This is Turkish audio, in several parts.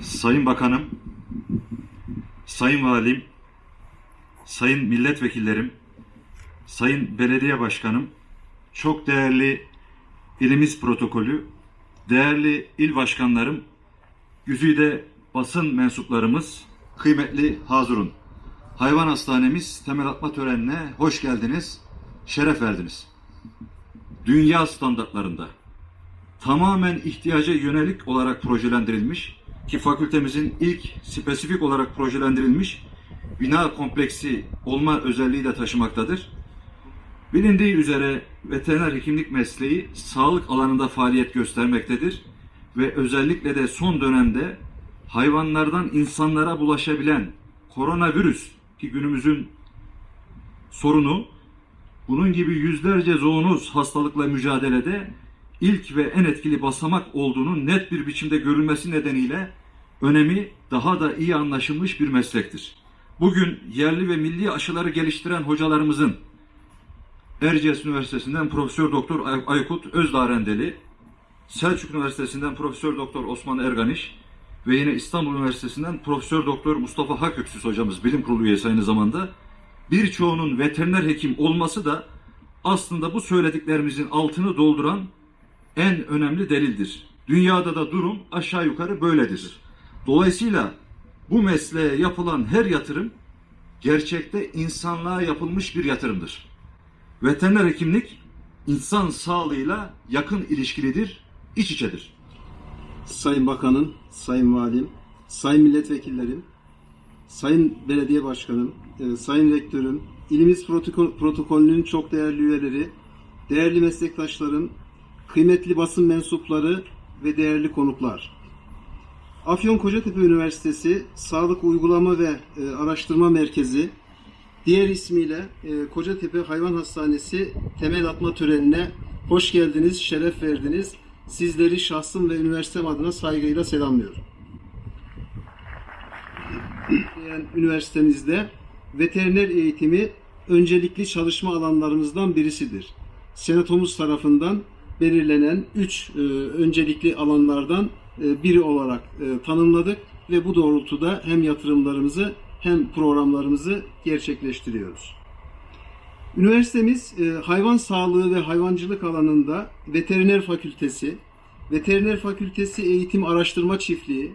Sayın Bakanım, Sayın Valim, Sayın Milletvekillerim, Sayın Belediye Başkanım, çok değerli ilimiz protokolü, değerli il başkanlarım, güzide basın mensuplarımız, kıymetli hazırun. Hayvan hastanemiz temel atma törenine hoş geldiniz, şeref verdiniz. Dünya standartlarında tamamen ihtiyaca yönelik olarak projelendirilmiş ki fakültemizin ilk spesifik olarak projelendirilmiş bina kompleksi olma özelliği de taşımaktadır. Bilindiği üzere veteriner hekimlik mesleği sağlık alanında faaliyet göstermektedir ve özellikle de son dönemde hayvanlardan insanlara bulaşabilen koronavirüs ki günümüzün sorunu bunun gibi yüzlerce zoonoz hastalıkla mücadelede ilk ve en etkili basamak olduğunun net bir biçimde görülmesi nedeniyle önemi daha da iyi anlaşılmış bir meslektir. Bugün yerli ve milli aşıları geliştiren hocalarımızın Erciyes Üniversitesi'nden Profesör Doktor Ay- Aykut Özdarendeli, Selçuk Üniversitesi'nden Profesör Doktor Osman Erganiş ve yine İstanbul Üniversitesi'nden Profesör Doktor Mustafa Haköksüz hocamız bilim kurulu üyesi aynı zamanda birçoğunun veteriner hekim olması da aslında bu söylediklerimizin altını dolduran en önemli delildir. Dünyada da durum aşağı yukarı böyledir. Dolayısıyla bu mesleğe yapılan her yatırım gerçekte insanlığa yapılmış bir yatırımdır. Veteriner hekimlik insan sağlığıyla yakın ilişkilidir, iç içedir. Sayın Bakanım, Sayın Valim, Sayın Milletvekillerim, Sayın Belediye Başkanım, e, Sayın Rektörüm, ilimiz protokol, protokolünün çok değerli üyeleri, değerli meslektaşlarım, kıymetli basın mensupları ve değerli konuklar. Afyon Kocatepe Üniversitesi Sağlık Uygulama ve e, Araştırma Merkezi, diğer ismiyle e, Kocatepe Hayvan Hastanesi temel atma törenine hoş geldiniz, şeref verdiniz. Sizleri şahsım ve üniversitem adına saygıyla selamlıyorum. Yani üniversitemizde veteriner eğitimi öncelikli çalışma alanlarımızdan birisidir. Senatomuz tarafından belirlenen 3 öncelikli alanlardan e, biri olarak e, tanımladık ve bu doğrultuda hem yatırımlarımızı hem programlarımızı gerçekleştiriyoruz. Üniversitemiz e, hayvan sağlığı ve hayvancılık alanında veteriner fakültesi, veteriner fakültesi eğitim araştırma çiftliği,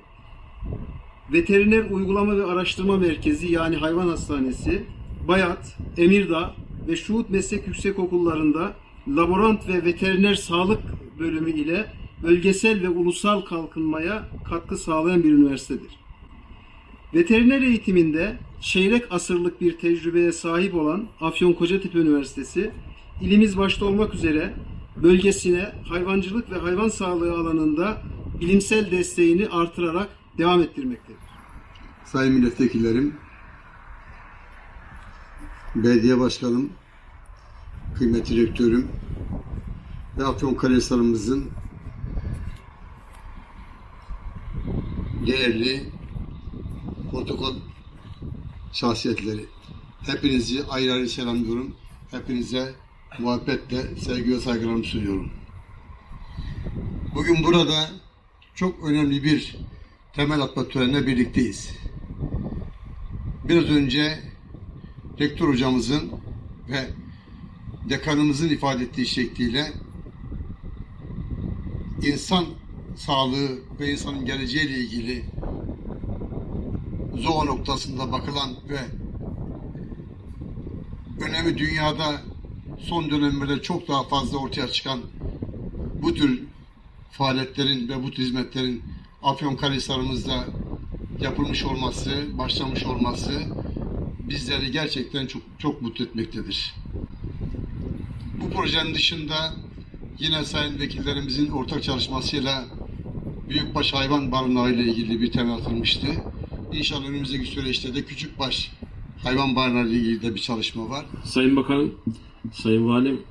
veteriner uygulama ve araştırma merkezi yani hayvan hastanesi, Bayat, Emirdağ ve Şuhut Meslek Yüksekokullarında laborant ve veteriner sağlık bölümü ile bölgesel ve ulusal kalkınmaya katkı sağlayan bir üniversitedir. Veteriner eğitiminde çeyrek asırlık bir tecrübeye sahip olan Afyon Kocatepe Üniversitesi, ilimiz başta olmak üzere bölgesine hayvancılık ve hayvan sağlığı alanında bilimsel desteğini artırarak devam ettirmektedir. Sayın milletvekillerim, belediye başkanım, kıymetli rektörüm ve Afyonkarahisar'ımızın değerli protokol şahsiyetleri. Hepinizi ayrı ayrı selamlıyorum. Hepinize muhabbetle sevgi ve saygılarımı sunuyorum. Bugün burada çok önemli bir temel atma törenine birlikteyiz. Biraz önce rektör hocamızın ve dekanımızın ifade ettiği şekliyle insan sağlığı ve insanın geleceğiyle ilgili zoo noktasında bakılan ve önemi dünyada son dönemlerde çok daha fazla ortaya çıkan bu tür faaliyetlerin ve bu tür hizmetlerin Afyonkarahisar'ımızda yapılmış olması, başlamış olması bizleri gerçekten çok çok mutlu etmektedir. Bu projenin dışında yine sayın vekillerimizin ortak çalışmasıyla büyükbaş hayvan barınağı ile ilgili bir temel atılmıştı. İnşallah önümüzdeki süreçte de küçükbaş hayvan barınağı ile ilgili de bir çalışma var. Sayın Bakanım, Sayın Valim,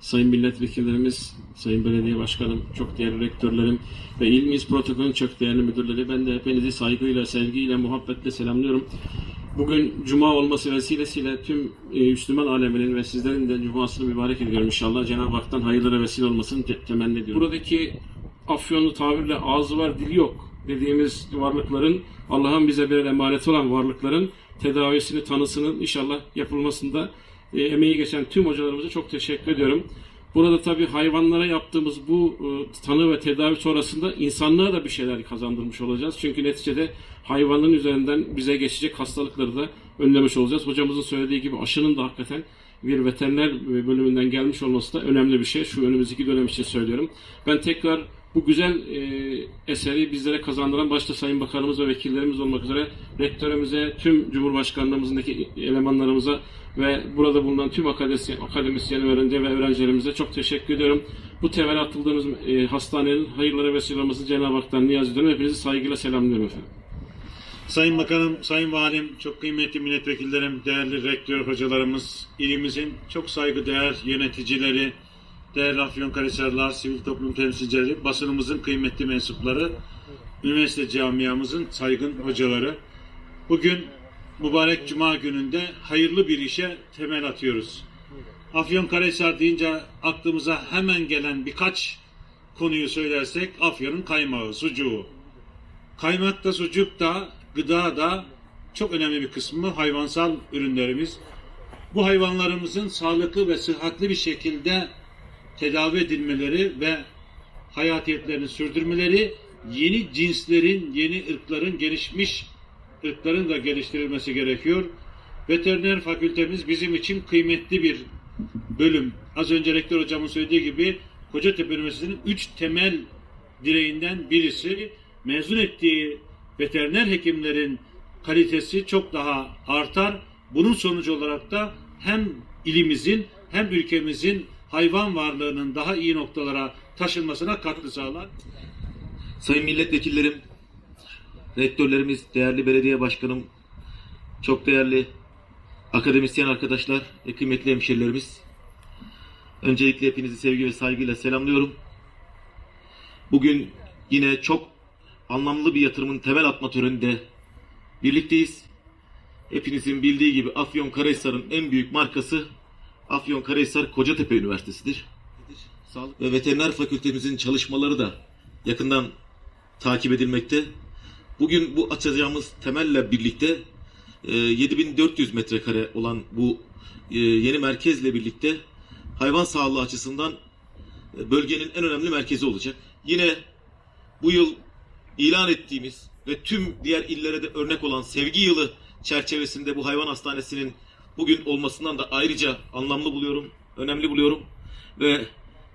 Sayın Milletvekillerimiz, Sayın Belediye Başkanım, çok değerli rektörlerim ve İlmiz Protokolün çok değerli müdürleri. Ben de hepinizi saygıyla, sevgiyle, muhabbetle selamlıyorum. Bugün Cuma olması vesilesiyle tüm e, Müslüman aleminin ve sizlerin de Cuma'sını mübarek ediyorum inşallah. Cenab-ı Hak'tan hayırlara vesile olmasını te- temenni ediyorum. Buradaki Afyonlu tabirle ağzı var dili yok. dediğimiz varlıkların Allah'ın bize bir emaneti olan varlıkların tedavisini, tanısının inşallah yapılmasında e, emeği geçen tüm hocalarımıza çok teşekkür ediyorum. Burada tabii hayvanlara yaptığımız bu e, tanı ve tedavi sonrasında insanlığa da bir şeyler kazandırmış olacağız. Çünkü neticede hayvanın üzerinden bize geçecek hastalıkları da önlemiş olacağız. Hocamızın söylediği gibi aşının da hakikaten bir veteriner bölümünden gelmiş olması da önemli bir şey. Şu önümüzdeki dönem için söylüyorum. Ben tekrar bu güzel e, eseri bizlere kazandıran başta Sayın Bakanımız ve vekillerimiz olmak üzere rektörümüze, tüm Cumhurbaşkanlığımızdaki elemanlarımıza ve burada bulunan tüm akademisyen, akademisyen öğrenci ve öğrencilerimize çok teşekkür ediyorum. Bu temel atıldığımız e, hastanenin hayırlara vesile olmasını Cenab-ı Hak'tan niyaz ediyorum. Hepinizi saygıyla selamlıyorum efendim. Sayın Bakanım, Sayın Valim, çok kıymetli milletvekillerim, değerli rektör hocalarımız, ilimizin çok saygıdeğer yöneticileri, değerli Afyonkarahisarlar, sivil toplum temsilcileri, basınımızın kıymetli mensupları, üniversite camiamızın saygın hocaları. Bugün mübarek Cuma gününde hayırlı bir işe temel atıyoruz. Afyonkarahisar deyince aklımıza hemen gelen birkaç konuyu söylersek Afyon'un kaymağı, sucuğu. Kaymak da sucuk da gıda da çok önemli bir kısmı hayvansal ürünlerimiz. Bu hayvanlarımızın sağlıklı ve sıhhatli bir şekilde tedavi edilmeleri ve hayatiyetlerini sürdürmeleri yeni cinslerin, yeni ırkların gelişmiş ırkların da geliştirilmesi gerekiyor. Veteriner fakültemiz bizim için kıymetli bir bölüm. Az önce rektör hocamın söylediği gibi Kocatepe Üniversitesi'nin üç temel direğinden birisi mezun ettiği veteriner hekimlerin kalitesi çok daha artar. Bunun sonucu olarak da hem ilimizin hem ülkemizin hayvan varlığının daha iyi noktalara taşınmasına katkı sağlar. Sayın milletvekillerim, rektörlerimiz, değerli belediye başkanım, çok değerli akademisyen arkadaşlar ve kıymetli hemşerilerimiz. Öncelikle hepinizi sevgi ve saygıyla selamlıyorum. Bugün yine çok anlamlı bir yatırımın temel atma töreninde birlikteyiz. Hepinizin bildiği gibi Afyonkarahisar'ın en büyük markası Afyonkarahisar Kocatepe Üniversitesi'dir. Sağlık ve Veteriner Fakültemizin çalışmaları da yakından takip edilmekte. Bugün bu açacağımız temelle birlikte e, 7400 metrekare olan bu e, yeni merkezle birlikte hayvan sağlığı açısından e, bölgenin en önemli merkezi olacak. Yine bu yıl ilan ettiğimiz ve tüm diğer illere de örnek olan sevgi yılı çerçevesinde bu hayvan hastanesinin bugün olmasından da ayrıca anlamlı buluyorum, önemli buluyorum ve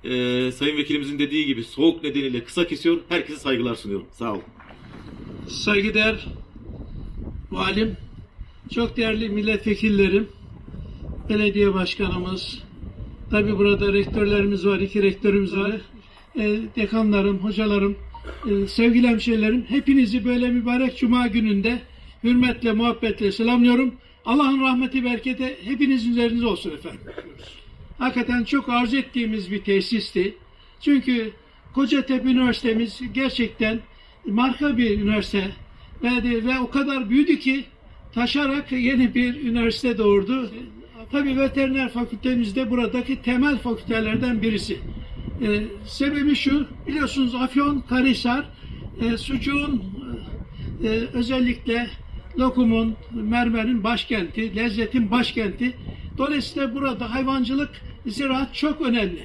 e, Sayın Vekilimizin dediği gibi soğuk nedeniyle kısa kesiyor. Herkese saygılar sunuyorum. Sağ olun. Saygıdeğer valim, çok değerli milletvekillerim, belediye başkanımız, tabi burada rektörlerimiz var, iki rektörümüz var, e, dekanlarım, hocalarım, e, sevgili hemşehrilerim, hepinizi böyle mübarek cuma gününde hürmetle, muhabbetle selamlıyorum. Allah'ın rahmeti, bereketi hepinizin üzerinize olsun efendim. Hakikaten çok arzu ettiğimiz bir tesisti. Çünkü Kocatepe Üniversitemiz gerçekten marka bir üniversite ve, ve o kadar büyüdü ki taşarak yeni bir üniversite doğurdu. Tabii veteriner fakültemiz de buradaki temel fakültelerden birisi. Ee, sebebi şu, biliyorsunuz Afyon, Karahisar, e, sucuğun e, özellikle lokumun, mermerin başkenti, lezzetin başkenti. Dolayısıyla burada hayvancılık, ziraat çok önemli.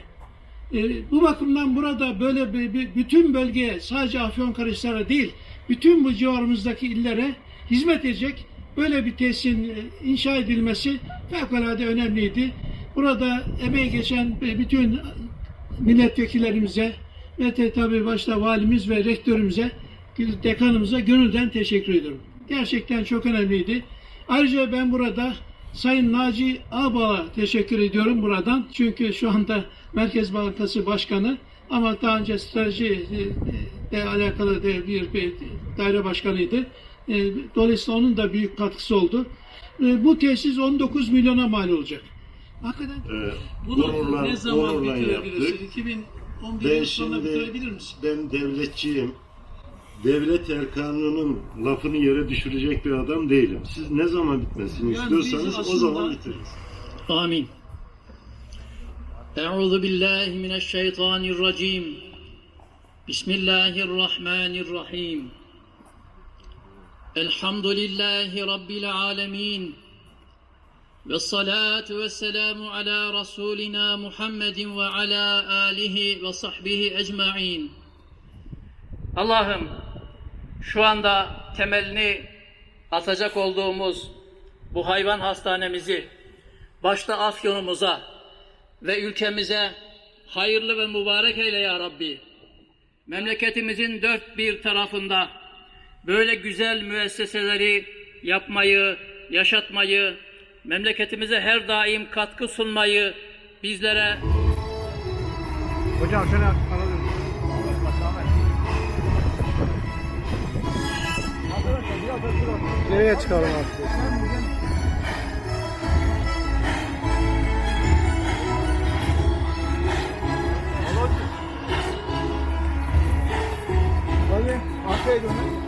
E, bu bakımdan burada böyle bir, bir- bütün bölgeye sadece Afyonkarahisar'a değil bütün bu civarımızdaki illere hizmet edecek böyle bir tesisin e, inşa edilmesi fevkalade önemliydi. Burada emeği geçen e, bütün milletvekillerimize ve de tabii başta valimiz ve rektörümüze, dekanımıza gönülden teşekkür ediyorum. Gerçekten çok önemliydi. Ayrıca ben burada Sayın Naci Ağbal'a teşekkür ediyorum buradan. Çünkü şu anda Merkez Bankası Başkanı ama daha önce strateji e, ile alakalı da bir, bir daire başkanıydı. E, Dolayısıyla onun da büyük katkısı oldu. E, Bu tesis 19 milyona mal olacak. Hakikaten bunu gururla- ne zaman gururla bitirebilirsin? yaptık. 2011 Ben yıl sonra şimdi bitirebilir misin? ben devletçiyim. Devlet erkanının lafını yere düşürecek bir adam değilim. Siz ne zaman bitmesini Yani biz istiyorsanız o aslında- zaman bitiririz. آمين أعوذ بالله من الشيطان الرجيم بسم الله الرحمن الرحيم الحمد لله رب العالمين والصلاة والسلام على رسولنا محمد وعلى آله وصحبه أجمعين Allah'ım şu anda temelini atacak olduğumuz bu hayvan hastanemizi başta Afyon'umuza ve ülkemize hayırlı ve mübarek eyle ya Rabbi. Memleketimizin dört bir tarafında böyle güzel müesseseleri yapmayı, yaşatmayı, memleketimize her daim katkı sunmayı bizlere Hocam şöyle alalım. Nereye çıkalım artık? Hadi, arkaya dönün.